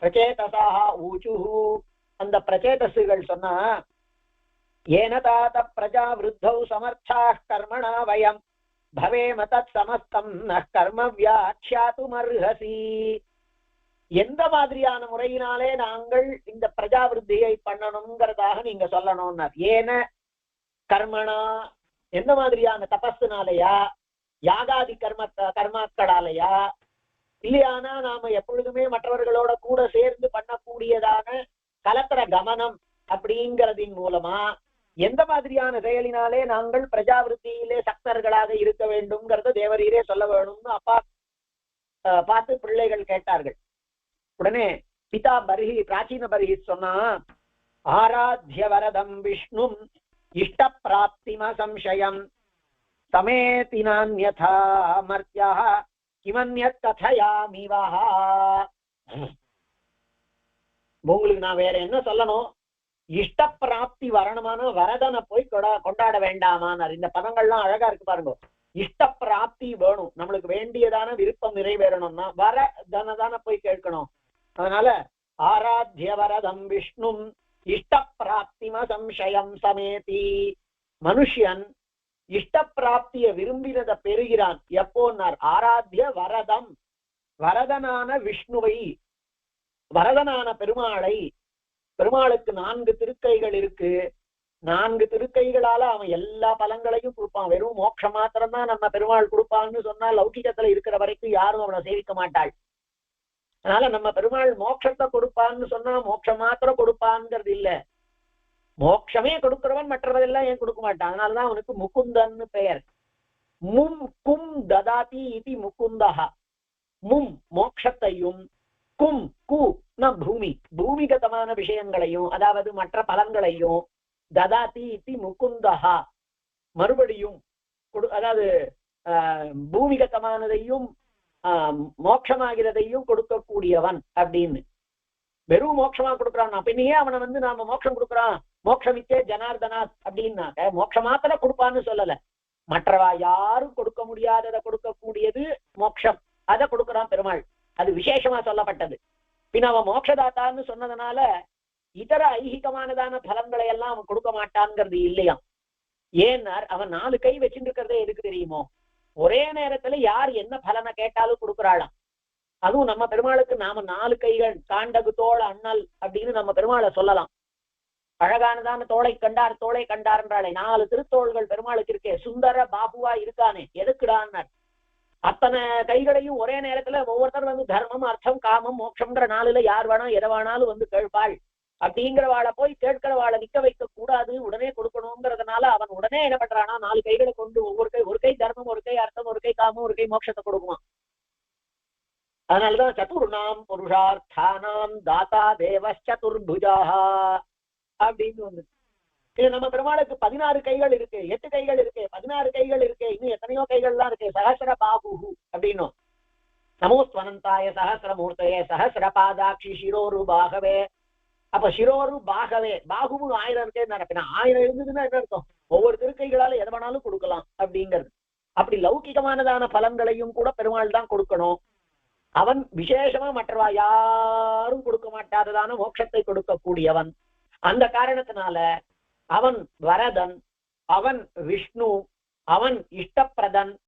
பிரச்சேதசாக ஊச்சுஹு. அந்த பிரச்சேதசுகள் சொன்னா ஏன தாத பிரஜா விருத்தௌ சமர்த்தா கர்மணா வயம். பவேம தத் சமஸ்தம் ந கர்ம வியாட்சியாத்துமர்ஹசி எந்த மாதிரியான முறையினாலே நாங்கள் இந்த பிரஜா விருத்தியை பண்ணணுங்கிறதாக நீங்க சொல்லணும்னார். ஏன? கர்மணா எந்த மாதிரியான தபஸ்னாலயா யாகாதி கர்ம கர்மாக்களாலயா? இல்லையானா நாம எப்பொழுதுமே மற்றவர்களோட கூட சேர்ந்து பண்ணக்கூடியதான கலத்திர கமனம் அப்படிங்கிறதின் மூலமா எந்த மாதிரியான செயலினாலே நாங்கள் பிரஜாவிருத்தியிலே சக்தர்களாக இருக்க வேண்டும்ங்கிறத தேவரீரே சொல்ல வேணும்னு அப்பா அஹ், பார்த்து பிள்ளைகள் கேட்டார்கள். உடனே பிதா பர்ஹி பிராச்சீன பர்ஹி சொன்னா ஆராத்திய வரதம் விஷ்ணும் இஷ்ட பிராப்திம சம்சயம் சமேதி நான்யதா மர்த்தியா கிமன்யத் கதையாமிவஹா உங்களுக்கு நான் வேற என்ன சொல்லணும்? இஷ்ட பிராப்தி வரணுமான வரதனை போய் கொடா- கொண்டாட வேண்டாமான்னார் இந்த பதங்கள்லாம் அழகா இருக்கு பாருங்க. இஷ்ட பிராப்தி வேணும். நம்மளுக்கு வேண்டியதான விருப்பம் நிறைவேறணும்னா வர போய் கேட்கணும். அதனால ஆராத்திய வரதம் விஷ்ணும் இஷ்ட பிராப்திம சம்சயம் சமேதி. மனுஷன் இஷ்டப்பிராப்தியை விரும்பினத பெறுகிறான். எப்போன்னார் ஆராத்திய வரதம். வரதனான விஷ்ணுவை வரதனான பெருமாளை பெருமாளுக்கு நான்கு திருக்கைகள் இருக்கு. நான்கு திருக்கைகளால அவன் எல்லா பலங்களையும் கொடுப்பான். வெறும் மோட்சம் மாத்திரம்தான் நம்ம பெருமாள் கொடுப்பான்னு சொன்னா லௌகிகத்துல இருக்கிற வரைக்கும் யாரும் அவனை சேவிக்க மாட்டாள். அதனால நம்ம பெருமாள் மோட்சத்தை கொடுப்பான்னு சொன்னா மோட்சம் மாத்திரம் கொடுப்பான்ங்கிறது இல்ல. மோட்சமே கொடுக்கிறவன் மற்றவதெல்லாம் ஏன் கொடுக்க மாட்டான்? அதனாலதான் அவனுக்கு முகுந்தன்னு பெயர். மும் கும் ததாதி இது முகுந்தஹா. மும் மோட்சத்தையும் கும் கு ந பூமி. பூமிகதமான விஷயங்களையும் அதாவது மற்ற பலன்களையும் ததாதி இது முகுந்தஹா. மறுபடியும் அதாவது ஆஹ், பூமிகதமானதையும் ஆஹ், மோட்சமாகிறதையும் கொடுக்கக்கூடியவன் அப்படின்னு. வெறும் மோட்சமா கொடுக்குறான். பின்னையே அவனை வந்து நாம மோட்சம் கொடுக்குறான். மோட்சமித்தே ஜனார்தனாத் அப்படின்னாக்க மோட்ச மாத்திர கொடுப்பான்னு சொல்லல. மற்றவா யாரும் கொடுக்க முடியாததை கொடுக்கக்கூடியது மோட்சம். அதை கொடுக்குறான் பெருமாள். அது விசேஷமா சொல்லப்பட்டது. பின் அவன் மோட்சதாத்தான்னு சொன்னதுனால இதர ஐகிகமானதான பலன்களை எல்லாம் அவன் கொடுக்க மாட்டான்ங்கிறது இல்லையாம் ஏன்னார் அவன் நாலு கை வச்சுட்டு இருக்கிறதே எதுக்கு தெரியுமோ? ஒரே நேரத்துல யார் என்ன பலனை கேட்டாலும் கொடுக்குறாளாம். அதுவும் நம்ம பெருமாளுக்கு நாம நாலு கைகள் காண்டகு தோள் அண்ணல் அப்படின்னு நம்ம பெருமாளை சொல்லலாம். அழகானதான தோளை கண்டார் தோளை கண்டார்ன்றாளே நாலு திருத்தோள்கள் பெருமாளுக்கு இருக்கே. சுந்தர பாபுவா இருக்கானே எதுக்குடான் அத்தனை கைகளையும் ஒரே நேரத்துல ஒவ்வொருத்தர் வந்து தர்மம் அர்த்தம் காமம் மோட்சம்ன்ற நாளுல யார் வேணா எதை வேணாலும் வந்து கேட்பாள். அப்படிங்கிறவாளை போய் கேட்கிறவாளை நிக்க வைக்க கூடாது உடனே கொடுக்கணுங்கிறதுனால அவன் உடனே என்ன பண்றானா நாலு கைகளை கொண்டு ஒவ்வொரு கை ஒரு கை தர்மம் ஒரு கை அர்த்தம் ஒரு கை காமம் ஒரு கை மோட்சத்தை கொடுக்குவான் அதனாலதான் சதுர்ணாம் புருஷார்த்தானாம் தாத்தா தேவச்சதுர்புஜா அப்படின்னு வந்து நம்ம பெருமாளுக்கு பதினாறு கைகள் இருக்கு. எட்டு கைகள் இருக்கு. பதினாறு கைகள் இருக்கு. இன்னும் எத்தனையோ கைகள் எல்லாம் இருக்கு. சகசர பாபு அப்படின்னும். நமோஸ்வனந்தாய சகசிரமூர்த்தையே சகசிர பாதாட்சி சிரோரு பாகவே. அப்ப சிரோரு பாகவே. பாகுவும் ஆயிரம் இருக்கே நினைப்பேன் ஆயிரம் இருந்ததுன்னா என்ன அர்த்தம்? ஒவ்வொரு திருக்கைகளால எதை வேணாலும் கொடுக்கலாம் அப்படிங்கிறது. அப்படி லௌகிகமானதான பலன்களையும் கூட பெருமாள் தான் கொடுக்கணும். அவன் விசேஷமா மற்றவா யாரும் கொடுக்க மாட்டாததான மோட்சத்தை கொடுக்கக்கூடியவன். அந்த காரணத்தினால அவன் வரதன் அவன் விஷ்ணு அவன் இஷ்டப்பிரதன்